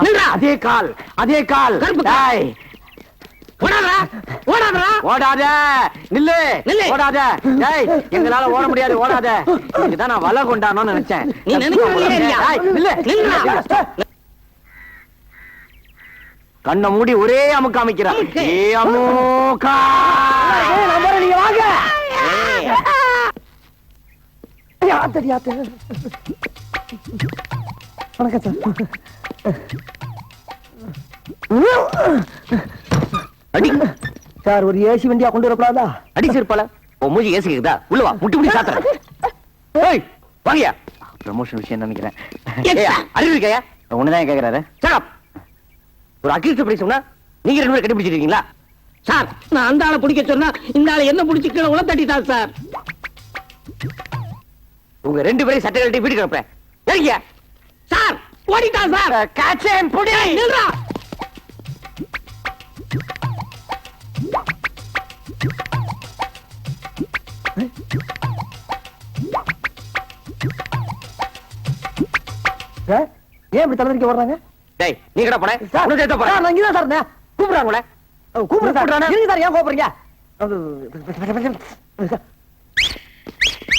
அதே கால் அதே கால். ஓடாதா. நில்லு. நில்லு. ஓடாத. டேய் எங்களால ஓட முடியாது ஓடாத. இதுதான் நான் வலை கொண்டானோன்னு நினைச்சேன். நீ நினைக்கிறதுலயே இருக்கியா? டேய், நில்லு. நில்லுடா. கண்ணை மூடி ஒரே அமுக்கு அமைக்கிறான் அமுக்கு. ஏ அமுக்கா. நீங்க வாங்க. ஏய். ஆத்தடி ஆத்த வணக்கம் சார். அடி. சார் ஒரு ஏசி வண்டியா கொண்டு வரக்கூடாதா? அடி சிறுப்பால உன் மூஞ்சி ஏசிக்குதா உள்ள வா முட்டி முட்டி சாத்துறேன். ஏய் வாங்கயா ப்ரமோஷன் விஷயம் நினைக்கிறேன். அறிவு இருக்கையா? ஒண்ணுதான் கேக்குறாரு? Up. ஒரு அகில் பிடி சொன்னா நீங்க ரெண்டு பேரும் கண்டுபிடிச்சிருக்கீங்களா? சார் நான் அந்த ஆளை பிடிக்க சொன்னா இந்த ஆளை என்ன பிடிச்சி கீழே உள்ள தட்டிட்டான் சார் உங்க ரெண்டு பேரும் சட்டை கழட்டி வீட்டுக்கு அனுப்புறேன். ஏறிங்க சார் ஓடிட்டான் சார். காச்சேன் புடி. நில்றா. சார் ஏன் இப்படி தலைவரிக்க வர்றாங்க டேய் நீ கடா போனே? சார் உனக்கு ஏத்த சார், போறேன் நான் சார் இருந்தேன். கூப்பிடுறாங்களே கூப்பிடுறேன் சார். கூப்பிடுறானே? இருங்க சார் ஏன் கோபுறீங்க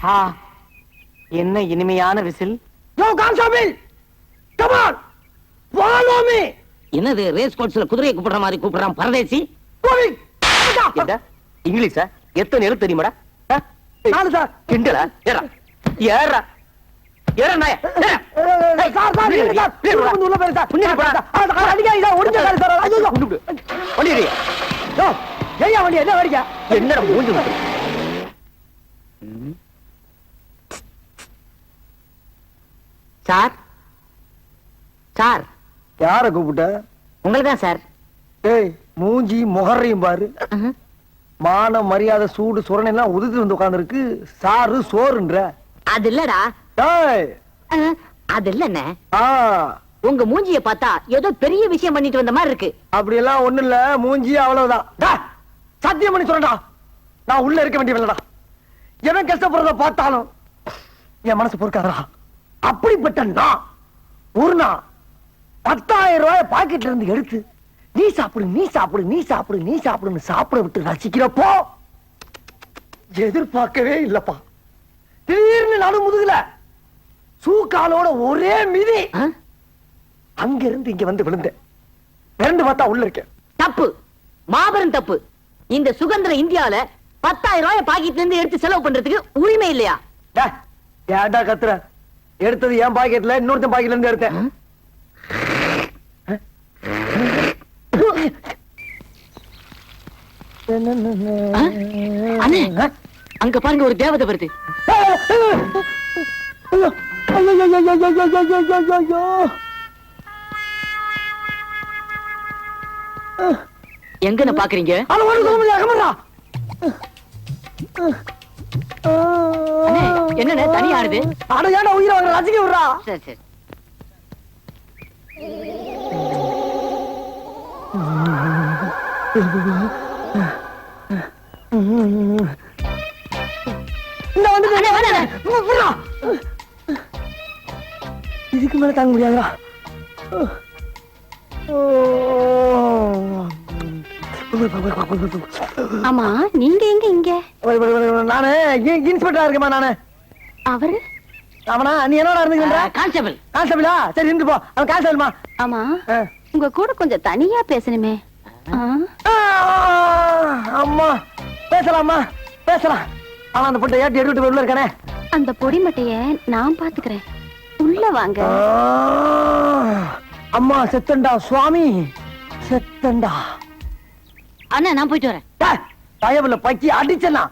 ஆ என்ன இனிமையான whistle? Yo constable come on follow me என்னது ரேஸ் கோர்ஸ்ல குதிரையை கூப்பிடுற மாதிரி கூப்பிடுறான் பரதேசி? என்ன இங்கிலீஷா? எத்தனை எழுத்து தெரியுமாடா? நாலு சார். கிண்டலா? ஏறா. ஏறா. ஏறா நாய. ஏறா. சார் சார் இருங்க சார். ஏய், உள்ள வந்து உள்ள போய் சார். புண்ணியம் போடா. ஆ, சார், அடிக்காதீங்க சார். ஒடிஞ்ச சார் சார். ஐயோ கொண்டு விடு. வண்டி எடு. யோ ஏய்யா வண்டி என்ன வடிக்க என்னடா மூஞ்சி முட்டு? Sir sir. யார கூப்பிட்ட? உங்களுக்கு தான் சார். ஏய் மூஞ்சி முகரையும் பாரு. மான மரியாதை சூடு சுரணை எல்லாம் உதுத்து வந்து உட்கார்ந்துருக்கு. சாரு சோறுன்ற. அது இல்லடா. ஏய் அது இல்லண்ணே. ஆ. உங்க மூஞ்சிய பார்த்தா ஏதோ பெரிய விஷயம் பண்ணிட்டு வந்த மாதிரி இருக்கு. அப்படி எல்லாம் ஒண்ணு இல்ல. மூஞ்சி அவ்வளவுதான். சத்தியம் பண்ணி சொல்றேன்டா. நான் உள்ள இருக்க வேண்டியவில்லடா எவன் கஷ்டப்படுறத பார்த்தாலும் என் மனசு பொறுக்காதடா. அப்படிப்பட்ட நான் ஒரு பத்தாயிரம் ரூபாய் பாக்கெட்ல இருந்து எடுத்து நீ சாப்பிடு நீ சாப்பிடு நீ சாப்பிடு நீ சாப்பிடுன்னு சாப்பிட விட்டு ரசிக்கிறப்போ எதிர்பார்க்கவே இல்லப்பா. திடீர்னு நடு முதுகுல சூக்காலோட ஒரே மிதி. அங்க இருந்து இங்க வந்து விழுந்தேன். ரெண்டு பார்த்தா உள்ள இருக்கேன். தப்பு. மாபெரும் தப்பு. இந்த சுதந்திர இந்தியால பத்தாயிரம் ரூபாய் பாக்கெட்ல இருந்து எடுத்து செலவு பண்றதுக்கு உரிமை இல்லையா? ஏன்டா கத்துற? எடுத்தது என் பாக்கெட்ல இன்னொருத்தன் பாக்கெட்ல இருந்து எடுத்தேன். அங்க பாருங்க ஒரு தேவதை வருது. எங்க பாக்குறீங்க? என்ன தனியா ஆடுது அட ஏடா உயிரை ரசிக்க விடுறா. சரி சரி. இதுக்கு மேல தாங்க முடியாதுடா. ஆமா நீங்க எங்க இங்க? நானு இன்ஸ்பெக்டரா இருக்கேமா நானு. அவரு? அவனா நீ என்னடா இருந்துக்கின்ற கான்ஸ்டபிள் கான்ஸ்டபிளா சரி இருந்து போ. அவன் கான்ஸ்டபிள்மா ஆமா. உங்க கூட கொஞ்சம் தனியா பேசணுமே? அம்மா பேசலாமா பேசலாம். அவன் அந்த பொட்டை ஏட்டி எடுத்துட்டு உள்ள இருக்கானே. அந்த பொடி மட்டைய நான் பாத்துக்கிறேன். உள்ள வாங்க. அம்மா செத்தண்டா சுவாமி. செத்தண்டா. அண்ணா நான் போயிட்டு வரேன். டேய், பயவுல பக்கி அடிச்சனா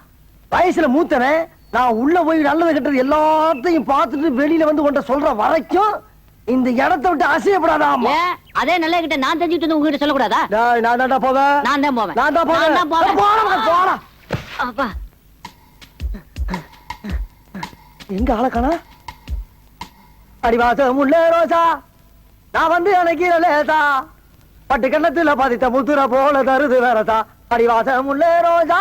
வயசுல மூத்தவன் நான் உள்ள போய் நல்லது கெட்டது எல்லாத்தையும் பார்த்துட்டு வெளியில வந்து உன்ட்ட சொல்ற வரைக்கும் இந்த இடத்தை விட்டு அசையப்படாதா அம்மா ஏன் அதே நல்ல கிட்ட நான் தெரிஞ்சுட்டு வந்து உங்ககிட்ட சொல்லக்கூடாதா? நான் தான்டா போவேன். நான் தான் போவேன். நான் தான் போவேன். நான் தான் போவேன். போடா போடா அப்பா. எங்க ஆளக்கானா அடிவாசம் உள்ள ரோசா. நான் வந்து எனக்கு லேசா. பட்டு கண்ணத்துல பாதித்த முத்துற போல தருது வேறதா அடிவாசம் உள்ள ரோசா.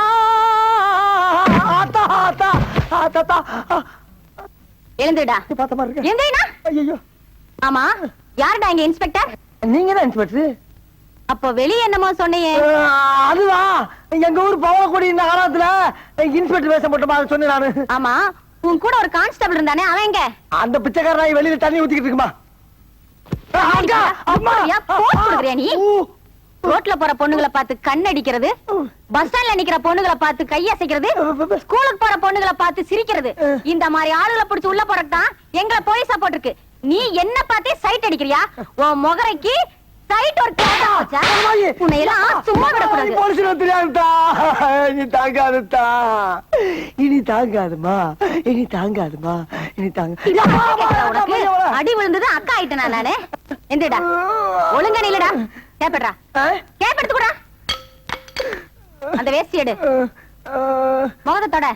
ஆத்தா ஆத்தா ஆத்தா எழுந்துடா பார்த்த மாதிரி இருக்கு. எங்கண்ணா? ஐயோ ஆமா யாருடா இங்க இன்ஸ்பெக்டர்? நீங்க தான் இன்ஸ்பெக்டர். அப்ப வெளிய என்னமோ சொன்னியே அதுவா? எங்க ஊர் பவளக்குடி நகரத்துல இன்ஸ்பெக்டர் வேஷம் போட்டு மாதிரி சொன்னேன் நானு. ஆமா உன் கூட ஒரு கான்ஸ்டபிள் இருந்தானே அவன் எங்க? அந்த பிச்சைக்காரனாய் வெளியில தண்ணி ஊத்திக்கிட்டு இருக்குமா? ரோட்ல போற பொண்ணுங்களை பார்த்து கண் அடிக்கிறது பஸ் ஸ்டாண்ட்ல நிக்கிற பொண்ணுங்களை பார்த்து கையசைக்கிறது ஸ்கூலுக்கு போற பொண்ணுங்களை பார்த்து சிரிக்கிறது. இந்த மாதிரி ஆளுகளை பிடிச்சு உள்ள போறதுதான் எங்களை போலீஸா போட்டிருக்கு. நீ என்ன பார்த்தே சைட் அடிக்கிறியா? உன் முகரைக்கு சைட் ஒரு கேட்டா வச்சா அம்மாயி. உன்னை எல்லாம் சும்மா விடக்கூடாது. போலீஸ்ல தெரியாதுதா இனி தாங்காதுதா இனி தாங்காதுமா? இனி தாங்காதுமா? இனி தாங்க அடி விழுந்தது அக்கா ஆயிட்டேனா நானு? எந்திடா ஒழுங்கா நில்லுடா. கேப்படா கேப்படுத்து கூட அந்த வேஷ்டி எடு. முகத்தை தொட.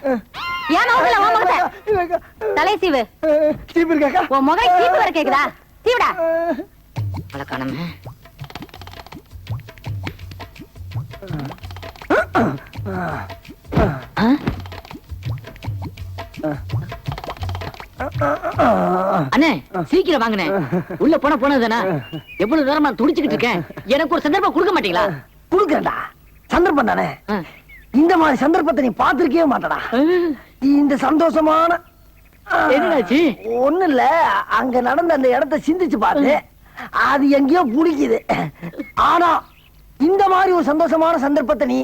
ஏன் முகத்துல உன் முகத்தை தலை சீவு. சீப்பு இருக்காக்கா உன் முகம் சீப்பு வர கேக்குதா? சீவுடா. பழக்கானமே அண்ணே சீக்கிரம் வாங்கண்ணே. உள்ள போன போனதுதானே? எவ்வளவு நேரம் நான் துடிச்சுக்கிட்டு இருக்கேன். எனக்கு ஒரு சந்தர்ப்பம் கொடுக்க மாட்டீங்களா? குடுக்கறா சந்தர்ப்பம் தானே. இந்த மாதிரி சந்தர்ப்பத்தை நீ பாத்திருக்கவே மாட்டடா. இந்த சந்தோஷமான என்னாச்சு? ஒண்ணு இல்ல அங்க நடந்த அந்த இடத்தை சிந்திச்சு பார்த்து அது எங்கேயோ புடிக்குது. ஆனா இந்த மாதிரி ஒரு சந்தோஷமான சந்தர்ப்பத்தை நீ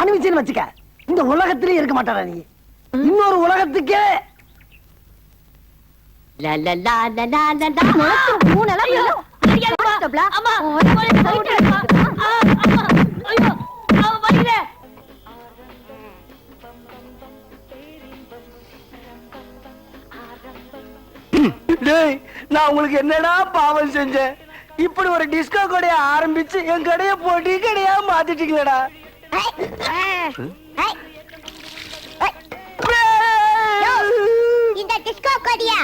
அனுபவிச்சுன்னு வச்சுக்க. இந்த உலகத்திலே இருக்க மாட்டாடா நீ. இன்னொரு உலகத்துக்கே. லா, லா, லா, லா, லா, லா, லா. முகத்து மூணு அளவு. ஐயோ, டேய் நான் உங்களுக்கு என்னடா பாவம் செஞ்சேன்? இப்படி ஒரு டிஸ்கோ கடையை ஆரம்பிச்சு என் கடையை போட்டி கடையா மாத்திட்டீங்களடா. இந்த டிஸ்கோ கடையா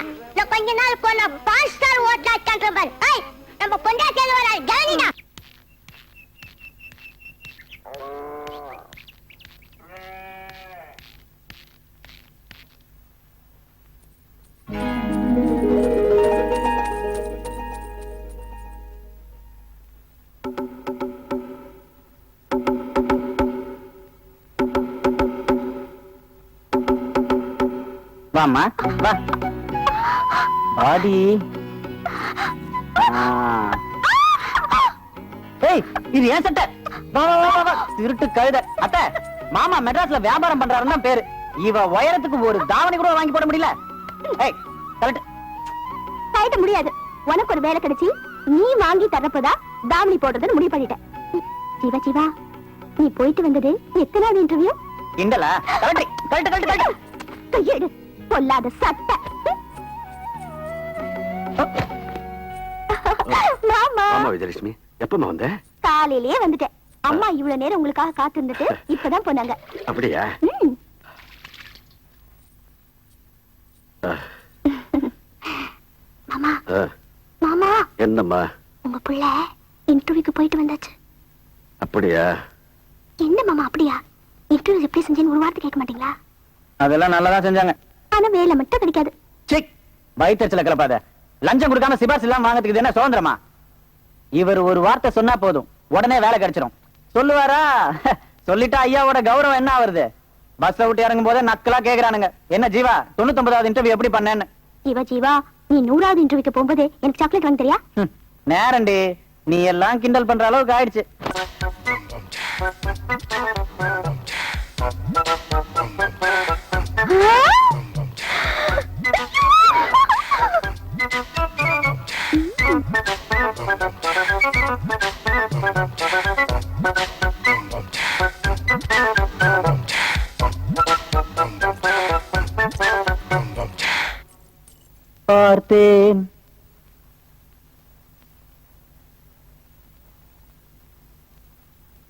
கொஞ்ச நாள் போன பாஸ்டர் வாம்மா. வா. ஆ. ஏய் இது ஏன் சட்டை. வா வா, வா வா. திருட்டு கழுத. அத்தை மாமா மெட்ராஸ்ல வியாபாரம் பண்றாருன்னு தான் பேரு. இவ உயரத்துக்கு ஒரு தாவணி கூட வாங்கி போட முடியல. ஏய் கரெக்ட். கழட்ட முடியாது. உனக்கு ஒரு வேலை கிடைச்சி நீ வாங்கி தரப்பதா தாவணி போடுறதுன்னு முடிவு பண்ணிட்டேன். சிவா சிவா நீ போயிட்டு வந்தது எத்தனாவது இன்டர்வியூ கிண்டலா கரெக்ட் கரெக்ட் கரெக்ட் கரெக்ட். கையெடு. பொல்லாத சட்டை. மாமா. ஆமா விஜயலட்சுமி. எப்பமா வந்த? காலையிலேயே வந்துட்டேன். அம்மா இவ்வளவு நேரம் உங்களுக்காக காத்திருந்துட்டு இப்பதான் போனாங்க. அப்படியா? மாமா. மாமா. என்னம்மா? உங்க புள்ள இன்டர்வியூக்கு போயிட்டு வந்தாச்சு. அப்படியா? என்ன மாமா அப்படியா? இன்டர்வியூ எப்படி செஞ்சேன்னு ஒரு வார்த்தை கேட்க மாட்டீங்களா? அதெல்லாம் நல்லா தான் செஞ்சாங்க. ஆனா வேலை மட்டும் கிடைக்காது. சிக் வயிற்றுல கிளப்பாத லஞ்சம் கொடுக்காம சிபாஸ் இல்லாம வாங்கறதுக்கு என்ன சுதந்திரமா? இவர் ஒரு வார்த்தை சொன்னா போதும். உடனே வேலை கிடைச்சிரும். சொல்லுவாரா? சொல்லிட்டா ஐயாவோட கௌரவம் என்ன ஆவருது பஸ்ல விட்டு இறங்கும் போதே நக்கலா கேக்குறானுங்க. என்ன ஜீவா தொண்ணூத்தொன்பதாவது இன்டர்வியூ எப்படி பண்ணேன்னு? ஜீவா ஜீவா நீ நூறாவது இன்டர்வியூக்கு போகும்போது எனக்கு சாக்லேட் வாங்கி தெரியா? நேரண்டி. நீ எல்லாம் கிண்டல் பண்ற அளவுக்கு ஆயிடுச்சு. பார்த்தேன்.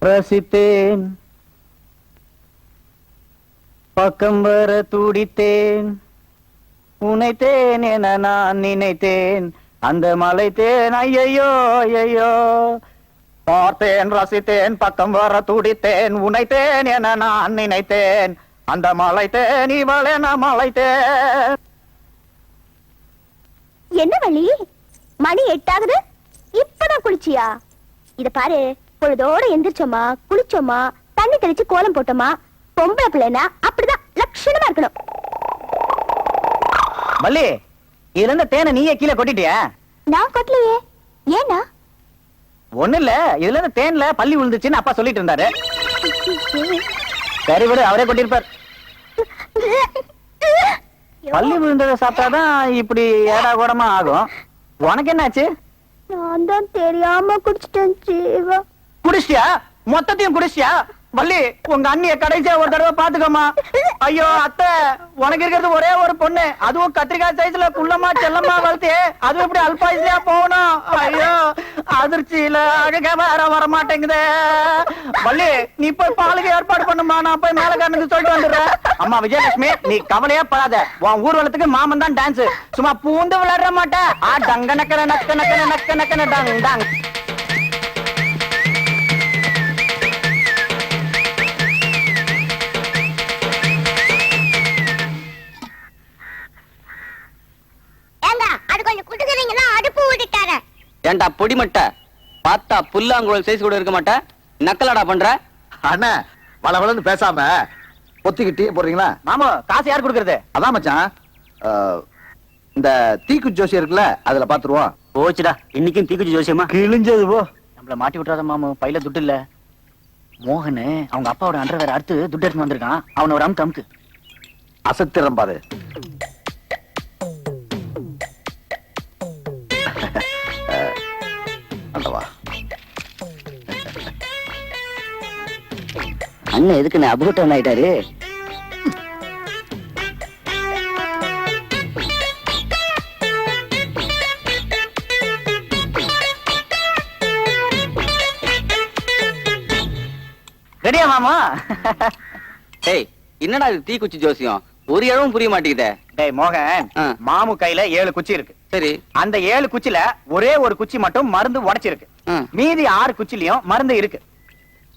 ரசித்தேன். பக்கம் வர துடித்தேன். உனைத்தேன் என நான் நினைத்தேன். அந்த மலைத்தேன் ஐயையோ ஐயையோ. பார்த்தேன் ரசித்தேன் பக்கம் வர துடித்தேன் உனைத்தேன் என நான் நினைத்தேன். அந்த மலைத்தேன் இவளென மலைத்தேன். என்ன வழி மணி எட்டாகுது? இப்பதான் குளிர்ச்சியா இத பாரு பொழுதோட எந்திரிச்சோமா குளிச்சோமா தண்ணி தெளிச்சு கோலம் போட்டோமா? பொம்பளை பிள்ளைனா அப்படிதான் லட்சணமா இருக்கணும். வள்ளி இதுல இருந்த தேனை நீயே கீழே கொட்டிட்டியா? நான் கொட்டலையே. ஏனா ஒண்ணு இல்ல இதுல இருந்து தேன்ல பள்ளி விழுந்துச்சுன்னு அப்பா சொல்லிட்டு இருந்தாரு. சரி விடு அவரே கொட்டிருப்பார் பள்ளி விழுந்ததை சாப்பிட்டாதான் இப்படி ஏடா கூடமா ஆகும். உனக்கு என்னாச்சு? நான் தான் தெரியாம குடிச்சிட்டேன் ஜீவா. குடிச்சியா மொத்தத்தையும் குடிச்சியா வள்ளி உங்க அண்ணிய கடைசியா ஒரு தடவை பாத்துக்கோமா ஐயோ அத்தை உனக்கு இருக்கிறது ஒரே ஒரு பொண்ணு. அதுவும் கத்திரிக்காய் சைஸ்ல குள்ளமா செல்லமா வளர்த்து அதுவும் இப்படி அல்பாயுசியா போகணும். ஐயோ அதிர்ச்சியில அழக வர வர மாட்டேங்குதே வள்ளி நீ போய் பாலுக்கு ஏற்பாடு பண்ணுமா நான் போய் மேலக்காரனுக்கு சொல்லிட்டு வந்துடுறேன். அம்மா விஜயலட்சுமி நீ கவலையே படாத. உன் ஊர்வலத்துக்கு மாமன் தான் டான்ஸ் சும்மா பூந்து விளையாட மாட்டேன் ஆ டங்க நக்கன நக்க நக்க நக்க நக்கன டங் டங் ஏன்டா பொடிமட்ட பார்த்தா புல்லாங்குழல் சைஸ் கூட இருக்க மாட்டே? நக்கலடா பண்ற? அண்ணா வளவளன்னு பேசாம பொத்திக்கிட்டே போடுறீங்களா? மாமு காசு யார் கொடுக்கறது? அதான் மச்சான். இந்த தீக்கு ஜோசி இருக்குல்ல அதுல பாத்துருவோம். போச்சுடா. இன்னைக்கும் தீக்குச்சி ஜோசியமா கிழிஞ்சது போ. நம்மள மாட்டி விட்டுறாத மாமு பையில துட்டு இல்ல. மோகன் அவங்க அப்பாவோட அண்டர் வேற அறுத்து துட்டு எடுத்து வந்திருக்கான். அவன ஒரு அமுக்கு அமுக்கு. அசத்திரம் பாரு. அண்ணன் எதுக்கு நான் அபூட்டம் ஆயிட்டாரு. ரெடியா மாமா? டேய் என்னடா இது தீக்குச்சி ஜோசியம்? ஒரு இடமும் புரிய மாட்டேங்குதே. டேய் மோகன் ஆ. மாமு கையில ஏழு குச்சி இருக்கு. சரி. அந்த ஏழு குச்சில ஒரே ஒரு குச்சி மட்டும் மருந்து உடைச்சிருக்கு. ஆ. மீதி ஆறு குச்சிலயும் மருந்து இருக்கு.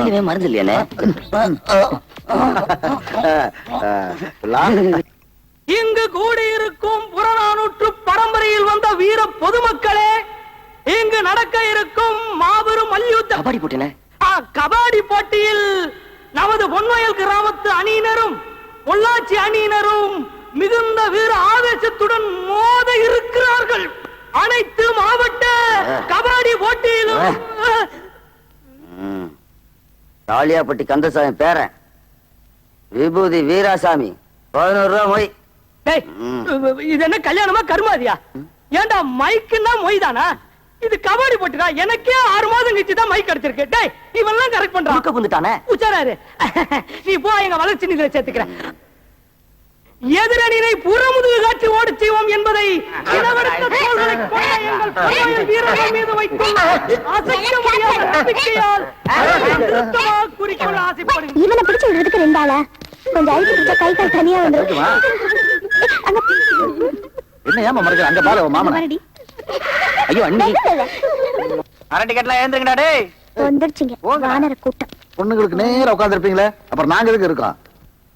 எதுவுமே மருந்து இல்லையானே இங்கு கூடியிருக்கும் புறநானூற்று பரம்பரையில் வந்த வீர பொதுமக்களே இங்கு நடக்க இருக்கும் மாபெரும் மல்யுத்த கபாடி போட்டேனே ஆ, கபாடி போட்டியில் நமது பொன்வயல் கிராமத்து அணியினரும் பொள்ளாச்சி அணியினரும் மிகுந்த வீர ஆவேசத்துடன் மோத இருக்கிறார்கள். அனைத்து மாவட்ட கபாடி போட்டியிலும் தாலியாப்பட்டி கந்தசாமி பேரன். விபூதி வீராசாமி. பதினோரு ரூபா மொய். இது என்ன கல்யாணமா கருமாதியா? ஏன்டா மைக்குன்னா மொய் தானா இது கபாடி போட்டுடா எனக்கே ஆறு மாதம் கழிச்சு தான் மைக் கிடைச்சிருக்கு டேய் இவெல்லாம் கரெக்ட் பண்றான். உச்சாராரு நீ போ எங்க வளர்ச்சி நிதியில சேர்த்துக்கிறேன். எதிரணியை புறமுதுகு காட்சி ஓடச் செய்வோம் என்பதை வீரர்கள் மீது வைத்துள்ள அசைக்க முடியாத நம்பிக்கையால் திருத்தமாக குறிக்கொள்ள ஆசைப்படுகிறேன் இவனை பிடிச்சு விடுறதுக்கு ரெண்டு ஆளா கொஞ்சம் அழுத்தி பிடிச்சா கை கால் தனியா வந்துரும் அங்க என்ன ஏமா மறக்கிற அங்க பாரு மாமனை. ஐயோ அண்ணி. அரை டிக்கெட்லாம் ஏந்திருங்கடா டேய் வந்துருச்சுங்க வானர கூட்டம் பொண்ணுங்களுக்கு நேரா உட்கார்ந்து இருப்பீங்களே அப்புறம் நாங்க எதுக்கு இருக்கோம்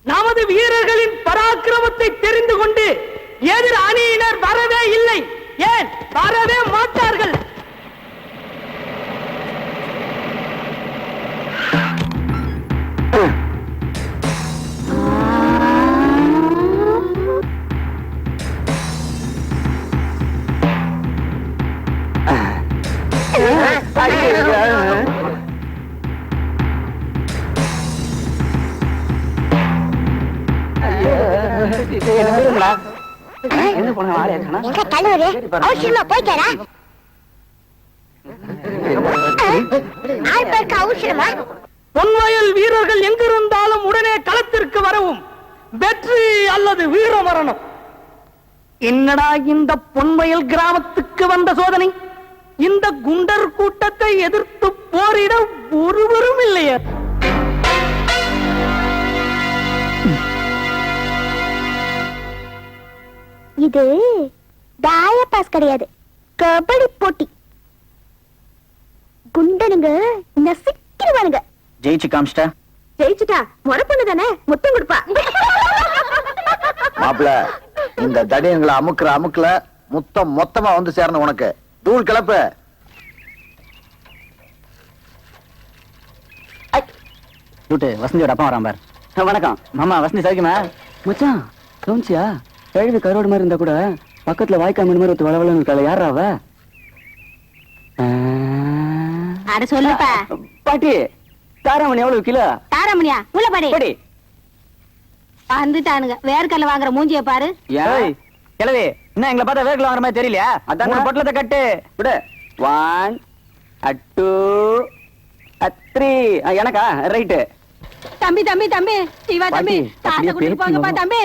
நமது வீரர்களின் பராக்கிரமத்தை தெரிந்து கொண்டு எதிர் அணியினர் வரவே இல்லை. ஏன்? வரவே மாட்டார்கள். எங்க கல்லூரி அவசரமா பேருக்கு அவசரமா பொன்வயல் வீரர்கள் எங்கிருந்தாலும் உடனே களத்திற்கு வரவும் வெற்றி அல்லது வீர மரணம். என்னடா இந்த பொன்வயல் கிராமத்துக்கு வந்த சோதனை? இந்த குண்டர் கூட்டத்தை எதிர்த்து போரிட ஒருவரும் இல்லையே. இது தாய பாஸ் கிடையாது. கபடி போட்டி. குண்டனுங்க நசிக்கிடுவானுங்க ஜெயிச்சு காமிச்சிட்டா? ஜெயிச்சுட்டா. முறை பொண்ணு தானே? முத்தம் கொடுப்பா. மாப்பிள இந்த தடியங்களை அமுக்குற அமுக்குல முத்தம் மொத்தமா வந்து சேரணும் உனக்கு. தூள் கிளப்பு. டூட்டு வசந்தியோட அப்பா வரான் பார். வணக்கம். மாமா வசந்தி சரிக்குமா மச்சான் கவுன்சியா கழுவி கரோடு மாதிரி இருந்தா கூட பக்கத்துல வாய்க்கா மீன் மாதிரி வளவளன்னு இருக்காள் யாரா அவ? அட சொல்லுப்பா. பாட்டி தாராமணி எவ்வளவு கிலோ? தாரமணியா? உள்ள பாடி. படி. வந்துட்டானுங்க. வேர்க்கல்ல வாங்குற மூஞ்சிய பாரு. ஏய் கிளவி என்ன எங்களை பார்த்தா வேர்க்கல வாங்குற மாதிரி தெரியலையா? அதான் பொட்டலத்தை கட்டு. விடு. ஒன் டூ த்ரீ எனக்கா? ரைட்டு தம்பி தம்பி தம்பி. சிவா தம்பி. அப்படியே கொடுத்துட்டு போங்கப்பா. தம்பி.